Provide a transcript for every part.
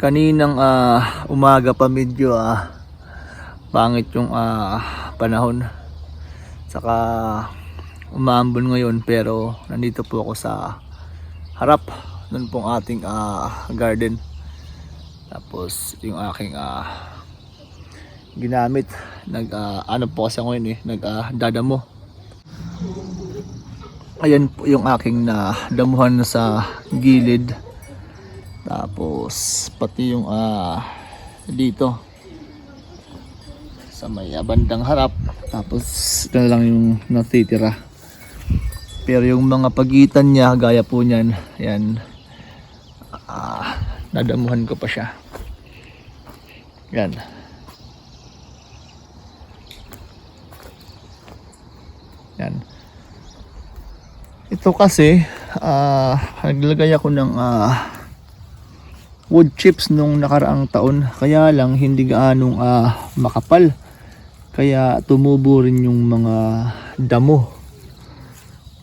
kaninang ah, umaga pa medyo ah, pangit yung ah, panahon. Saka umaambon ngayon pero nandito po ako sa harap nun pong ating ah, garden. Tapos yung aking ah, ginamit nag ah, ano po kasi yun eh nag ah, dadamo. Ayan po yung aking na damuhan sa gilid tapos pati yung ah dito. Sa may bandang harap. Tapos ito lang yung natitira. Pero yung mga pagitan niya gaya po niyan yan ah nadamuhan ko pa siya. Yan. Yan. Ito kasi ah naglagay ako ng ah wood chips nung nakaraang taon. Kaya lang hindi gaanong ah, makapal. Kaya tumubo rin yung mga damo.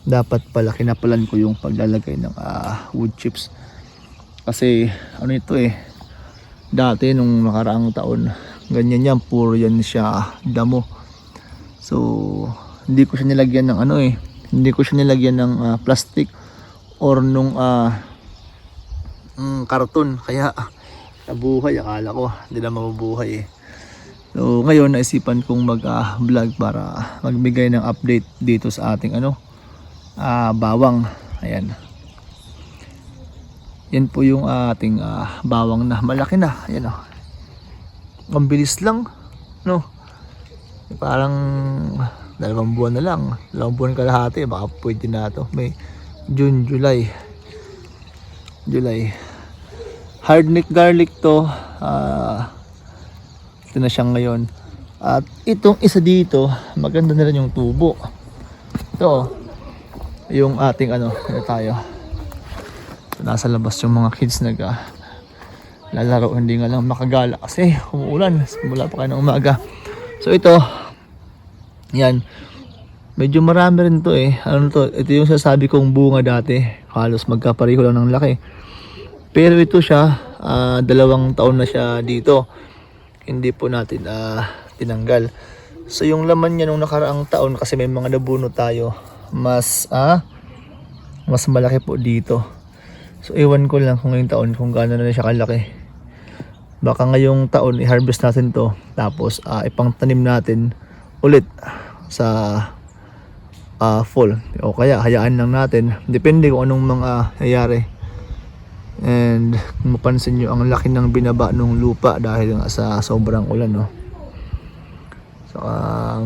Dapat pala kinapalan ko yung paglalagay ng ah, wood chips. Kasi ano ito eh dati nung nakaraang taon ganyan yan puro yan siya damo. So hindi ko siya nilagyan ng ano eh hindi ko siya nilagyan ng ah, plastic or nung ah, mm, karton. Kaya nabuhay. Akala ko hindi na mabubuhay eh. So ngayon naisipan kong mag ah, para magbigay ng update dito sa ating ano ah, bawang. Ayan. Yan po yung ating ah, bawang na malaki na. Ayan oh. ang bilis lang no? Parang dalawang buwan na lang. Dalawang buwan kalahati. Baka pwede na to. May June, July. July hard neck garlic to. Ah ito na siya ngayon. At itong isa dito maganda na rin yung tubo. Ito oh, yung ating ano ano tayo. Nasa labas yung mga kids nag ah, lalaro. Hindi nga lang makagala kasi umuulan. Mula pa kayo ng umaga. So ito yan. Medyo marami rin to eh. Ano to? Ito yung sasabi kong bunga dati. Halos magkapareho lang ng laki pero ito siya ah, dalawang taon na siya dito. Hindi po natin ah, tinanggal. So yung laman niya nung nakaraang taon kasi may mga nabunot tayo mas ah mas malaki po dito. So ewan ko lang kung ngayong taon kung gaano na siya kalaki. Baka ngayong taon i-harvest natin to tapos ah, ipangtanim natin ulit sa ah, fall. O kaya hayaan lang natin. Depende kung anong mga nangyayari and kung mapansin nyo ang laki ng binaba ng lupa dahil nga sa sobrang ulan no? Saka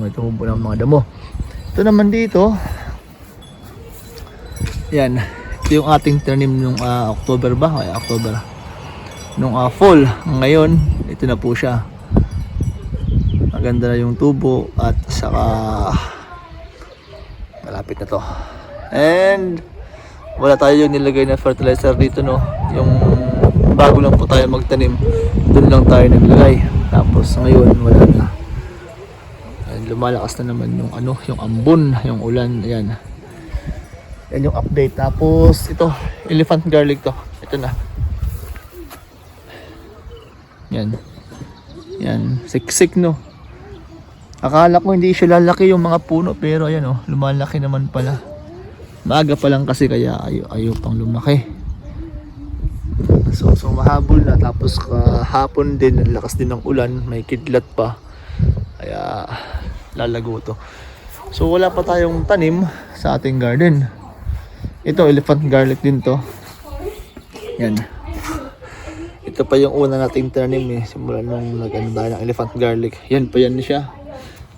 may tumubo ng mga damo. Ito naman dito. Yan. Ito yung ating tanim nung ah, October ba? Ay October. Nung ah, fall. Ngayon ito na po siya. Maganda na yung tubo at saka malapit na to. And wala tayo yung nilagay na fertilizer dito no? Yung bago lang po tayo magtanim doon lang tayo naglagay. Tapos ngayon wala na. And lumalakas na naman yung ano yung ambon yung ulan ayan. Yan yung update. Tapos ito elephant garlic to. Ito na. Yan yan siksik no? Akala ko hindi siya lalaki yung mga puno pero ayan oh, lumalaki naman pala. Maaga pa lang kasi kaya ayo ayo pang lumaki. So, so mahabol na tapos kahapon din ang lakas din ng ulan, may kidlat pa. Kaya lalago to. So wala pa tayong tanim sa ating garden. Ito elephant garlic din to. Yan. Ito pa yung una nating tanim eh. Simula nung naganda ng elephant garlic. Yan pa yan siya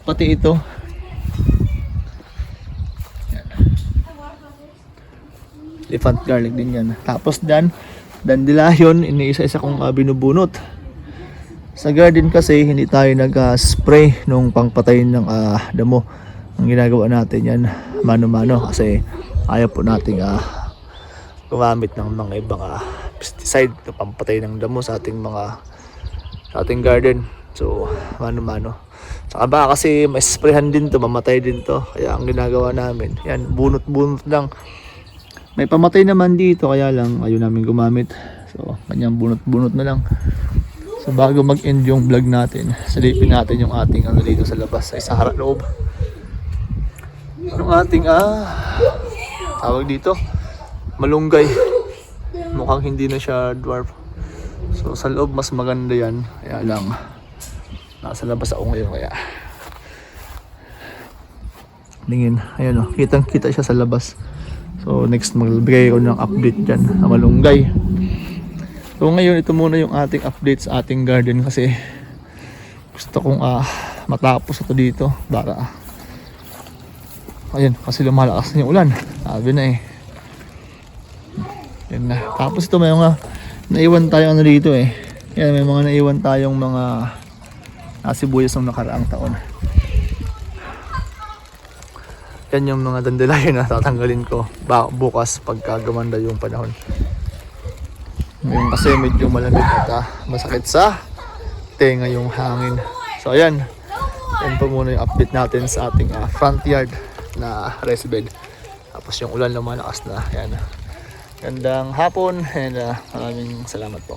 pati ito elephant garlic din yan. Tapos dan dandelion iniisa-isa kong uh, binubunot. Sa garden kasi hindi tayo nag-spray nung pangpatay ng ah, damo. Ang ginagawa natin yan mano-mano kasi ayaw po nating ah, gumamit ng mga ibang ah, pesticide na pampatay ng damo sa ating mga sa ating garden. So mano-mano. Saka baka kasi ma-sprayhan din to, mamatay din to. Kaya ang ginagawa namin, yan, bunot-bunot lang. May pamatay naman dito, kaya lang ayaw namin gumamit. So, kanyang bunot-bunot na lang. So, bago mag-end yung vlog natin, silipin natin yung ating ano dito sa labas, sa harap loob. Yung ating, ah, tawag dito, malunggay. Mukhang hindi na siya dwarf. So, sa loob mas maganda yan. Kaya lang, nasa labas ako ngayon kaya. Tingin, ayun o, kitang kita siya sa labas. So next magbigay ko ng update dyan sa malunggay. So ngayon ito muna yung ating update sa ating garden kasi gusto kong ah, matapos ito dito para ayun kasi lumalakas na yung ulan. Sabi na eh. Yan na. Tapos ito may mga naiwan tayong ano dito eh. Yan may mga naiwan tayong mga nasibuyas ng nakaraang taon. Yan yung mga dandelion na tatanggalin ko bukas pagka gumanda yung panahon. Ngayon kasi medyo malamig at ah, masakit sa tenga yung hangin. So ayan, yan po muna yung update natin sa ating ah, front yard na rest bed. Tapos yung ulan lumalakas na. Yan. Gandang hapon and ah, maraming salamat po.